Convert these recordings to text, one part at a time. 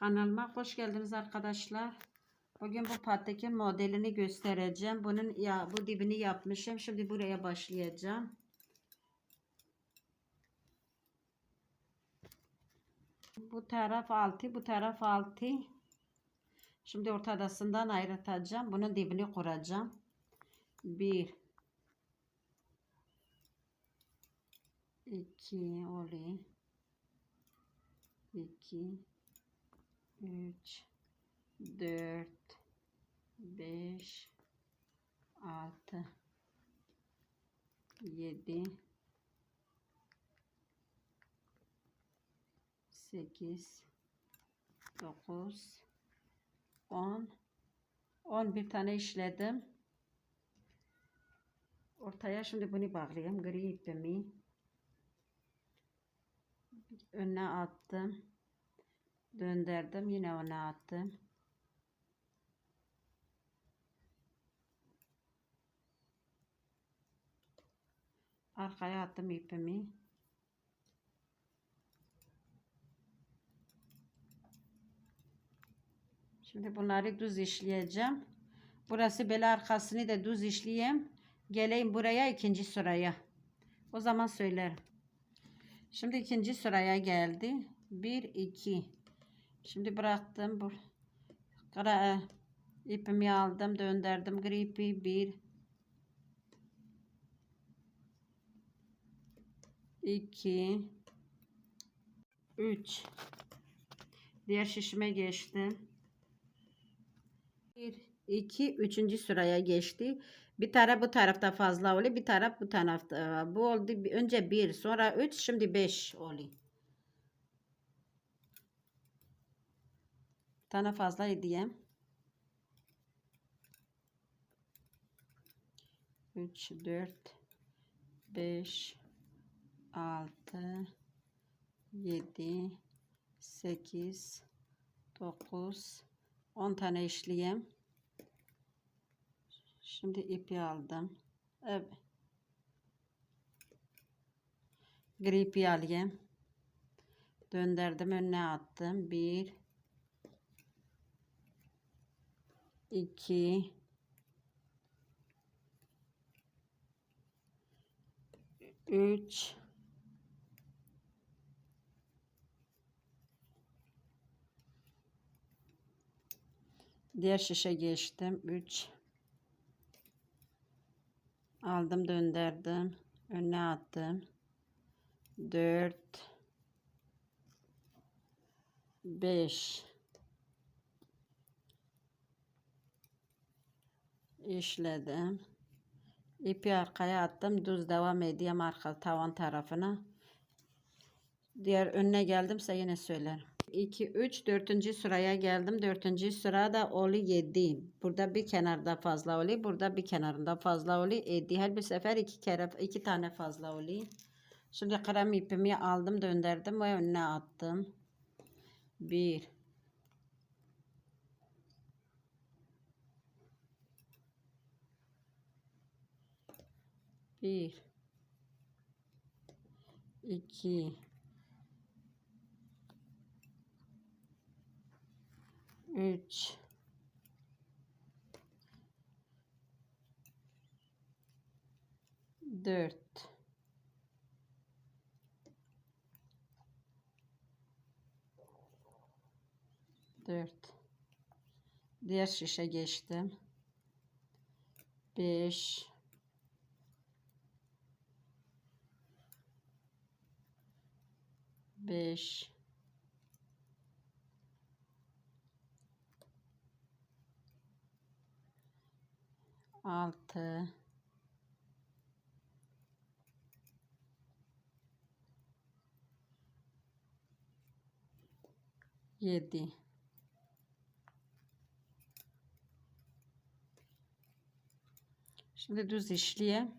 Kanalıma hoş geldiniz arkadaşlar. Bugün bu pattekin modelini göstereceğim. Bunun ya bu dibini yapmışım. Şimdi buraya başlayacağım. Bu taraf altı, bu taraf altı. Şimdi ortadasından ayrıtacağım. Bunun dibini kuracağım. Bir, iki, oluyor. 2 3 4 5 6 7 8 9 10 11 tane işledim. Ortaya şimdi bunu bağlayayım. Gri ipimi önüne attım. Döndürdüm. Yine ona attım. Arkaya attım ipimi. Şimdi bunları düz işleyeceğim. Burası böyle arkasını da düz işleyeyim. Geleyim buraya ikinci sıraya. O zaman söylerim. Şimdi ikinci sıraya geldi. 1 2. Şimdi bıraktım bu kara ipimi aldım, döndürdüm gripi 1 2 3 Diğer şişime geçtim. 1 2 3. sıraya geçti. Bir taraf bu tarafta fazla oluyor. Bir taraf bu tarafta. Bu oldu. Önce 1 sonra 3 şimdi 5 oluyor. Tane fazla diyeyim. 3 4 5 6 7 8 9 10 tane işleyeyim. Şimdi ipi aldım. Evet. Gri ipi alayım. Döndürdüm önüne attım. 1 2 3 Diğer şişe geçtim. 3 aldım döndürdüm. Önüne attım. 4 5 işledim. İpi arkaya attım düz devam edeyim arka tavan tarafına. Diğer önüne geldimse yine söylerim. 2 3 4. sıraya geldim. 4. sırada olu 7 burada bir kenarda fazla oluyor burada bir kenarında fazla oluyor 7 her bir sefer iki kere iki tane fazla oluyor şimdi krem ipimi aldım döndürdüm ve önüne attım. 1 1 2 3 4 4 Diğer şişe geçtim. 5 5 6 7 Şimdi düz işleyeyim.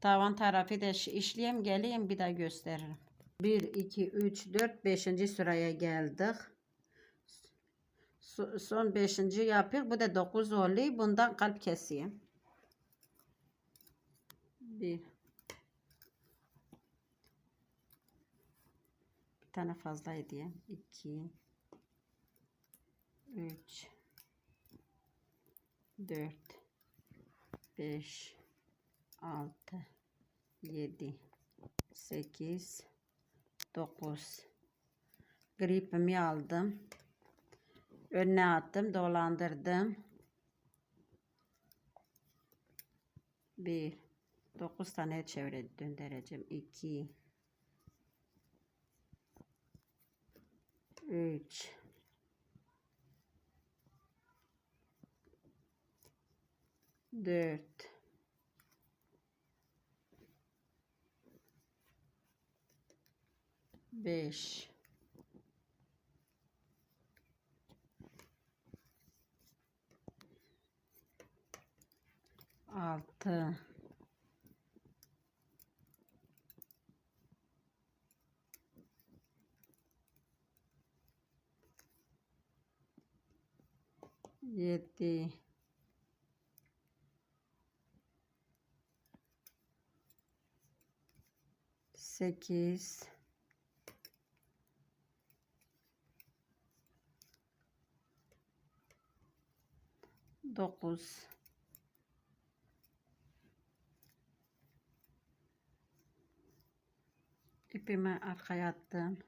Tavan tarafı da işleyeyim. Geleyim bir daha gösteririm. 1, 2, 3, 4, 5. sıraya geldik. Son 5. yapıyor. Bu da 9 oluyor. Bundan kalp keseyim. 1 Bir tane fazla hediyem. 2 3 4 5 6 7 8 9 gripimi aldım. Önüne attım dolandırdım. 1 9 tane çevre döndüreceğim. 2 3 4 5 6 7 8 9 ipimi arkaya attım.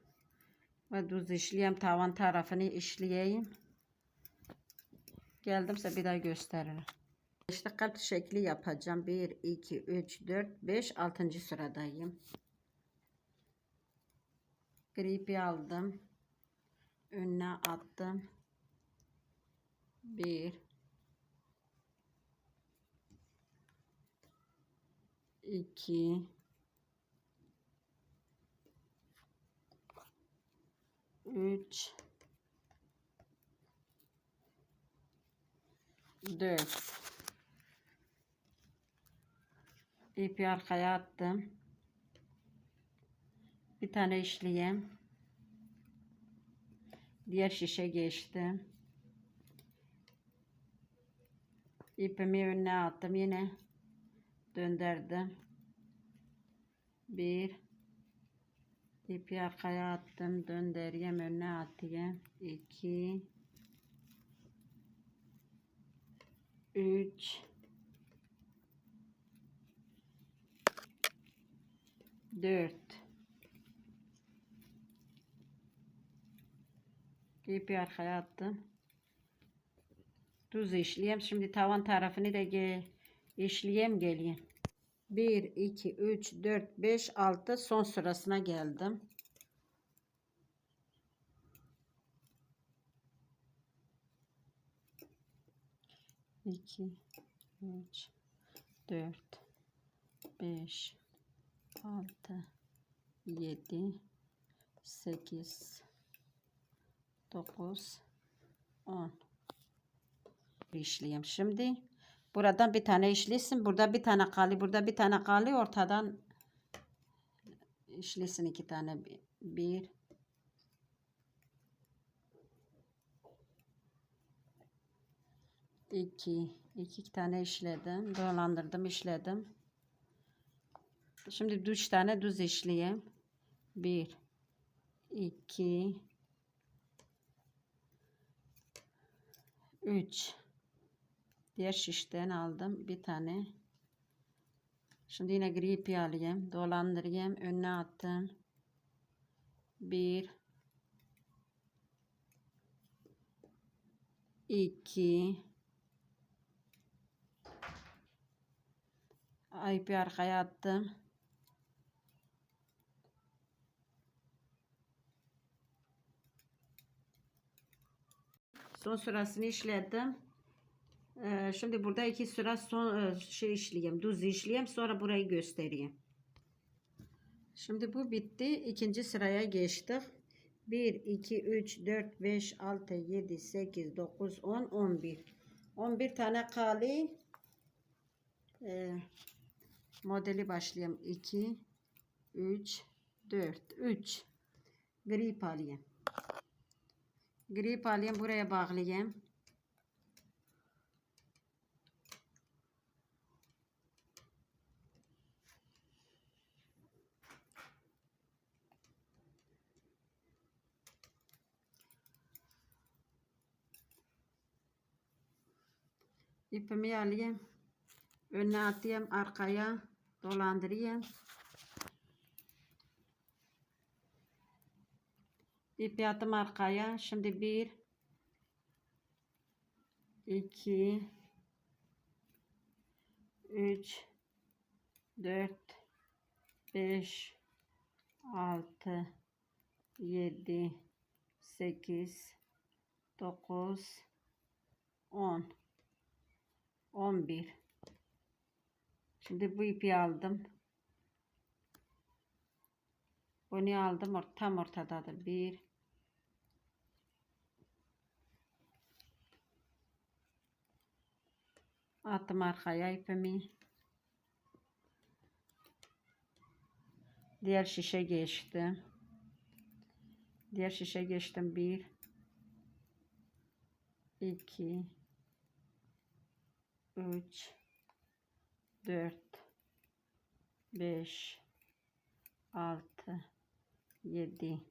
Ve düz işleyeyim tavan tarafını işleyeyim. Geldimse bir daha gösteririm. İşte kalp şekli yapacağım. 1 2 3 4 5 6. sıradayım. Gripi aldım. Önüne attım. 1 2 3 4 ipi arkaya attım. Bir tane işleyeyim. Diğer şişe geçtim. İpimi önüne attım yine döndürdüm bir. İpi arkaya attım döndüreyim önüne atayım. İki. Üç. Dört. İpi arkaya attım. Düz işleyeyim. Şimdi tavan tarafını da ge işleyeyim geleyim. 1 2 3 4 5 6 son sırasına geldim. İki üç dört beş altı yedi sekiz dokuz on. İşleyeyim şimdi buradan bir tane işlesin burada bir tane kalı burada bir tane kalı ortadan işlesin iki tane. Bir iki iki tane işledim dolandırdım işledim. Şimdi üç tane düz işleyeyim. Bir iki üç diğer şişten aldım bir tane. Şimdi yine gri ipi alayım dolandırayım. Önüne attım. Bir iki ipi arkaya attım. Son sırasını işledim şimdi burada iki sıra son e, şey işleyeyim düz işleyeyim sonra burayı göstereyim. Şimdi bu bitti ikinci sıraya geçtik. 1 2 3 4 5 6 7 8 9 10 11 11 tane kali e, modeli başlayayım. 2 3 4 3 grip alayım. Grip alayım buraya bağlayayım ipimi alayım. Önüne atayım arkaya dolandırayım. İpi attım arkaya. Şimdi bir, iki, üç, dört, beş, altı, yedi, sekiz, dokuz, on, on bir. Şimdi bu ipi aldım. Bunu aldım. Tam ortadadır. Bir, Attım arkaya ipimi. Diğer şişe geçtim. Diğer şişe geçtim. Bir, iki, üç, dört, beş, altı, yedi,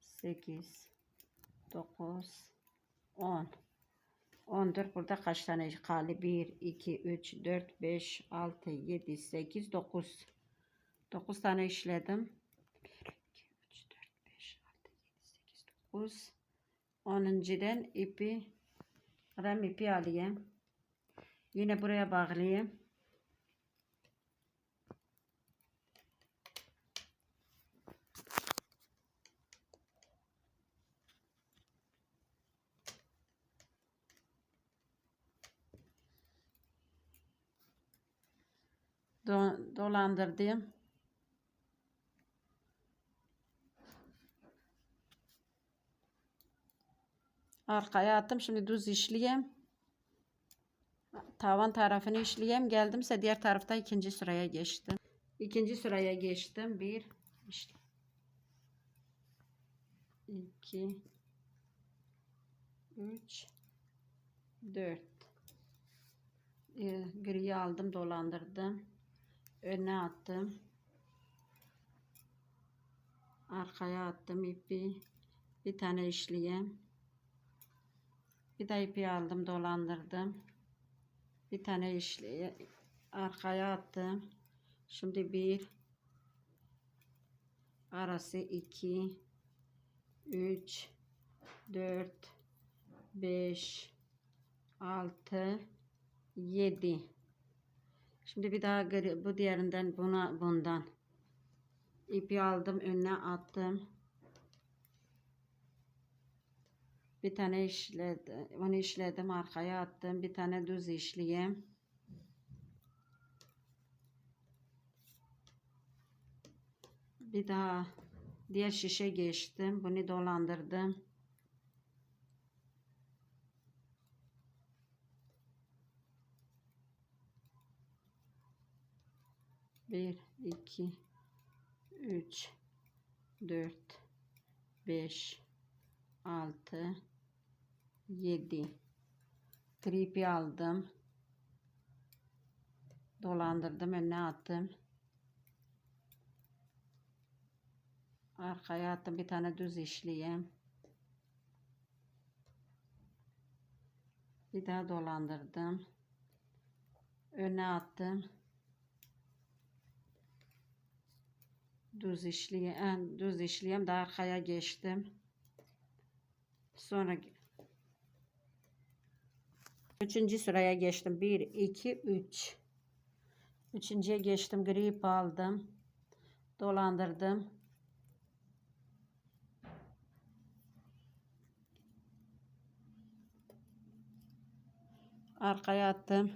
sekiz, dokuz, on. 14 burada kaç tane kaldı? 1, 2, 3, 4, 5, 6, 7, 8, 9. 9 tane işledim. 1, 2, 3, 4, 5, 6, 7, 8, 9. 10.den ipi rem ipi alayım. Yine buraya bağlayayım. Do- dolandırdım. Arkaya attım. Şimdi düz işleyeyim. Tavan tarafını işleyeyim. Geldimse diğer tarafta ikinci sıraya geçtim. İkinci sıraya geçtim. Bir, işte. iki, üç, dört. Ee, Griyi aldım, dolandırdım. Öne attım. Arkaya attım ipi. Bir tane işleyeyim. Bir de ipi aldım, dolandırdım. Bir tane işle arkaya attım. Şimdi bir arası iki, üç, dört, beş, altı, yedi. Şimdi bir daha bu diğerinden buna bundan ipi aldım önüne attım. Bir tane işledim, onu işledim arkaya attım. Bir tane düz işleyeyim. Bir daha diğer şişe geçtim. Bunu dolandırdım. Bir, iki, üç, dört, beş, altı, yedi. Gripi aldım. Dolandırdım, önüne attım. Arkaya attım bir tane düz işleyeyim. Bir daha dolandırdım. Öne attım. Düz işleyeyim, düz işleyeyim. Daha arkaya geçtim. Sonra üçüncü sıraya geçtim. Bir, iki, üç. Üçüncüye geçtim. Grip aldım. Dolandırdım. Arkaya attım.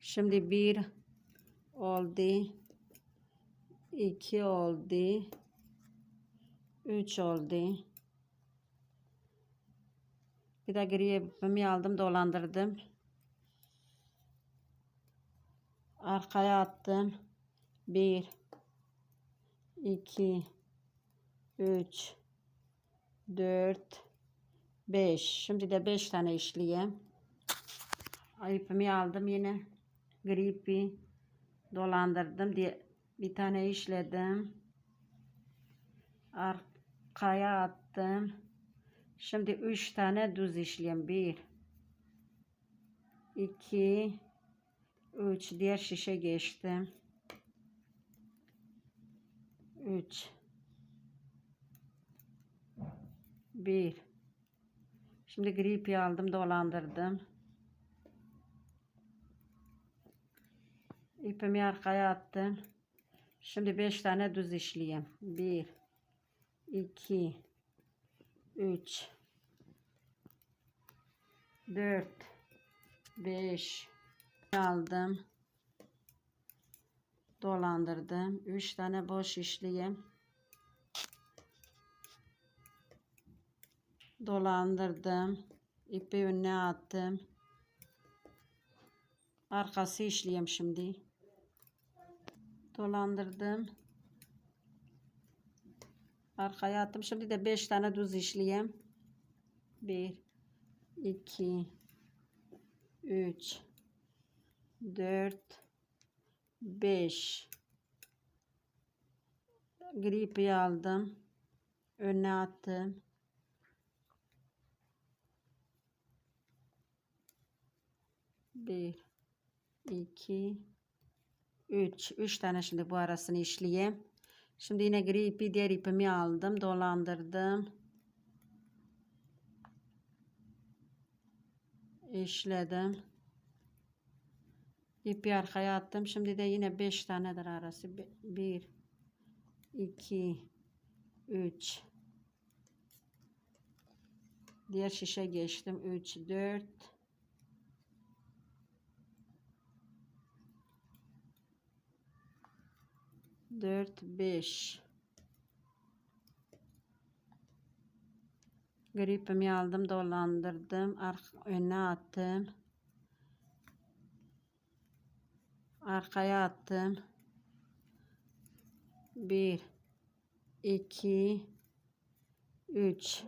Şimdi bir oldu. iki oldu. Üç oldu. Bir de geriye ipimi aldım dolandırdım. Arkaya attım. Bir, iki, üç, dört, beş. Şimdi de beş tane işleyeyim. ipimi aldım yine. Gri ipi dolandırdım diye bir tane işledim. Arkaya attım. Şimdi üç tane düz işleyeyim. Bir, 2 3 diğer şişe geçtim. 3 1 Şimdi gri ipi aldım, dolandırdım. İpimi arkaya attım. Şimdi 5 tane düz işleyeyim. 1 2 3 4 5 aldım. Dolandırdım. 3 tane boş işleyeyim. Dolandırdım. İpi önüne attım. Arkası işleyeyim şimdi. Dolandırdım. Arkaya attım. Şimdi de 5 tane düz işleyeyim. 1 2 3 4 5 gripi aldım. Önüne attım. Bir, iki, üç. Üç tane şimdi bu arasını işleyeyim. Şimdi yine gri ipi diğer ipimi aldım. Dolandırdım. İşledim. İpi arkaya attım. Şimdi de yine 5 tanedir arası. 1 2 3 Diğer şişe geçtim. 3 4 4 5 Gripimi aldım, dolandırdım, arka, önüne attım. Arkaya attım. 1 2 3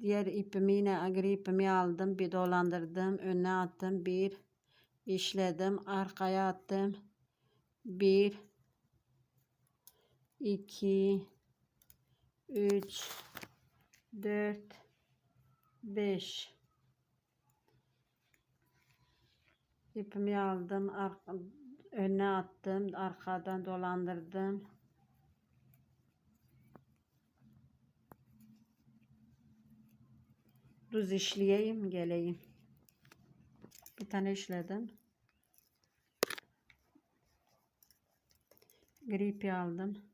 Diğer ipimi yine agri aldım, bir dolandırdım, önüne attım, bir işledim, arkaya attım. 1 2 3 4 5 ipimi aldım arka, önüne attım arkadan dolandırdım. Düz işleyeyim geleyim. Bir tane işledim. Gripi aldım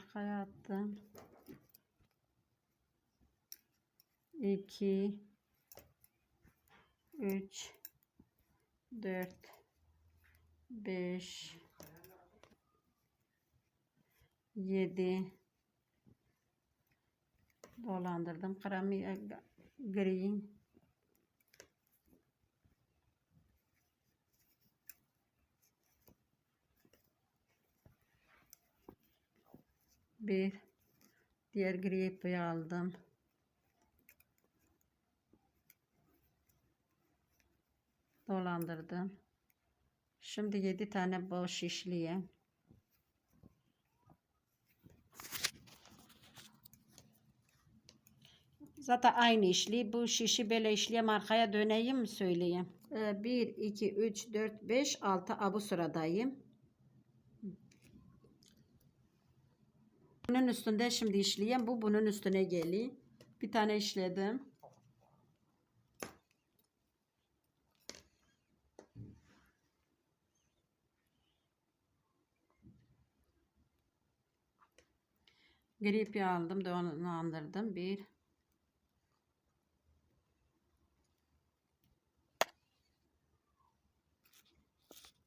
arkaya attım. 2 3 4 5 7 dolandırdım. Kremi green bir diğer gri ipi aldım. Dolandırdım. Şimdi 7 tane boş işleyeyim. Zaten aynı işli. Bu şişi böyle işleyeyim arkaya döneyim mi söyleyeyim. 1, 2, 3, 4, 5, 6 bu sıradayım. Bunun üstünde şimdi işleyeyim. Bu bunun üstüne geliyor. Bir tane işledim. Gripi aldım. Donlandırdım. Bir.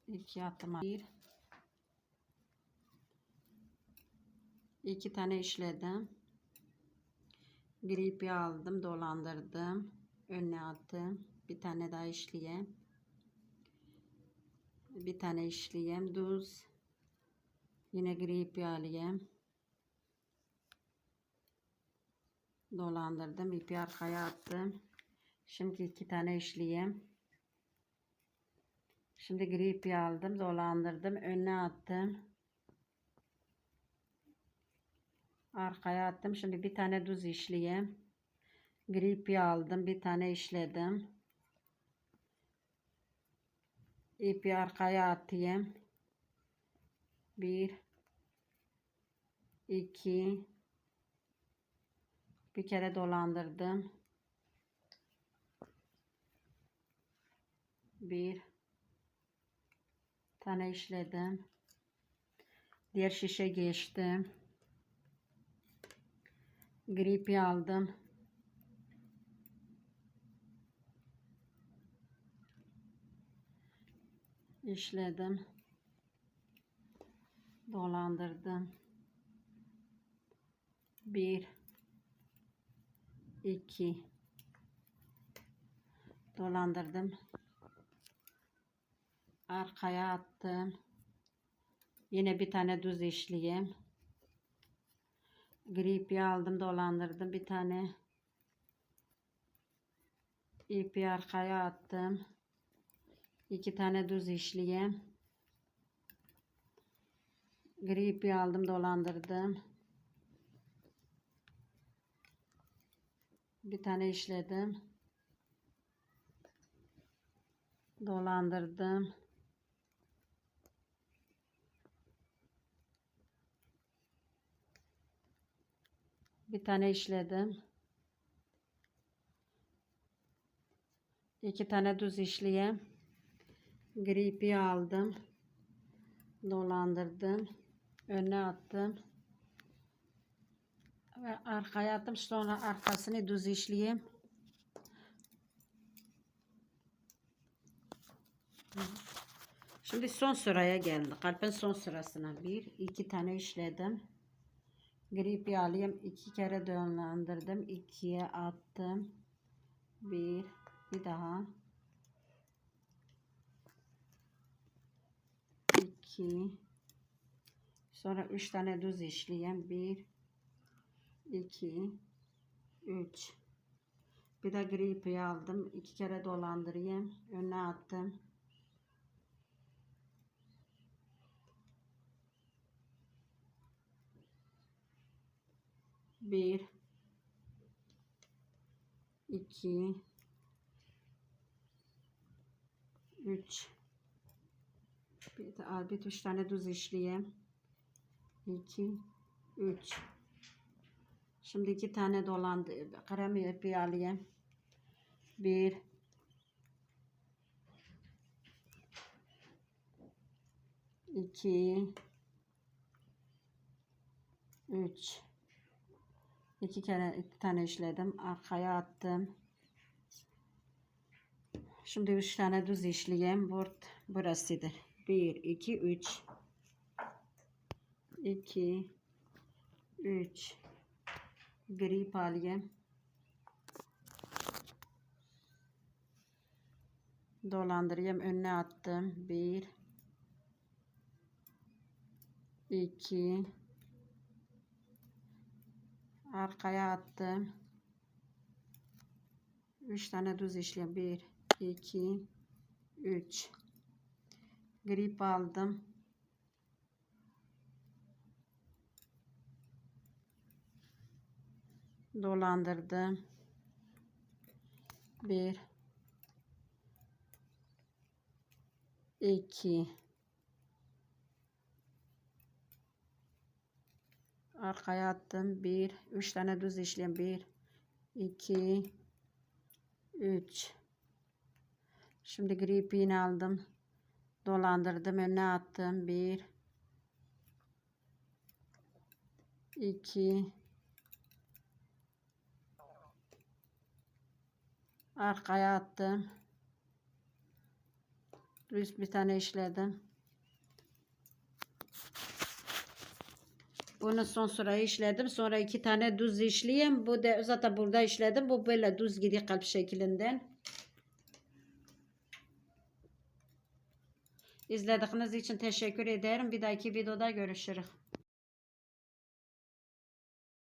iki attım. Bir. İki tane işledim. Bir ipi aldım, dolandırdım. Önüne attım. Bir tane daha işleyeyim. Bir tane işleyeyim. Düz. Yine gri ipi alayım. Dolandırdım. ipi arkaya attım. Şimdi iki tane işleyeyim. Şimdi gri ipi aldım. Dolandırdım. Önüne attım. Arkaya attım. Şimdi bir tane düz işleyeyim. Gripi aldım. Bir tane işledim. İpi arkaya atayım. Bir. iki, Bir kere dolandırdım. Bir. Tane işledim. Diğer şişe geçtim. Gripi aldım. işledim. Dolandırdım. Bir, iki, dolandırdım. Arkaya attım. Yine bir tane düz işleyeyim. Gripi aldım, dolandırdım. Bir tane ipi arkaya attım. İki tane düz işleyeyim. Gri ipi aldım dolandırdım. Bir tane işledim. Dolandırdım. Bir tane işledim. İki tane düz işleyeyim. Gripi aldım. Dolandırdım. Öne attım. Ve arkaya attım. Sonra arkasını düz işleyeyim. Şimdi son sıraya geldik. Kalpin son sırasına bir, iki tane işledim. Gripi alayım. iki kere dolandırdım. ikiye attım. Bir, bir daha. 2 sonra 3 tane düz işleyen 1 2 3 bir de gri ipi aldım iki kere dolandırayım önüne attım bir. İki. Üç. Bir, de, bir üç tane düz işleyeyim. 2 3 Şimdi iki tane dolandı. Krem ipi alayım. 1 2 3 iki kere iki tane işledim. Arkaya attım. Şimdi üç tane düz işleyeyim. Burt burasıdır. 1 2 3 2 3 gri palye dolandırayım önüne attım 1 2 arkaya attım 3 tane düz işlem 1 2 3 grip aldım. Dolandırdım. Bir, iki, arkaya attım. Bir, üç tane düz işlem. Bir, iki, üç. Şimdi grip iğne aldım. Dolandırdım. Önüne attım. Bir. İki. Arkaya attım. Düz bir tane işledim bunu son sırayı işledim sonra iki tane düz işleyeyim bu da zaten burada işledim bu böyle düz gidiyor kalp şeklinden İzlediğiniz için teşekkür ederim. Bir dahaki videoda görüşürüz.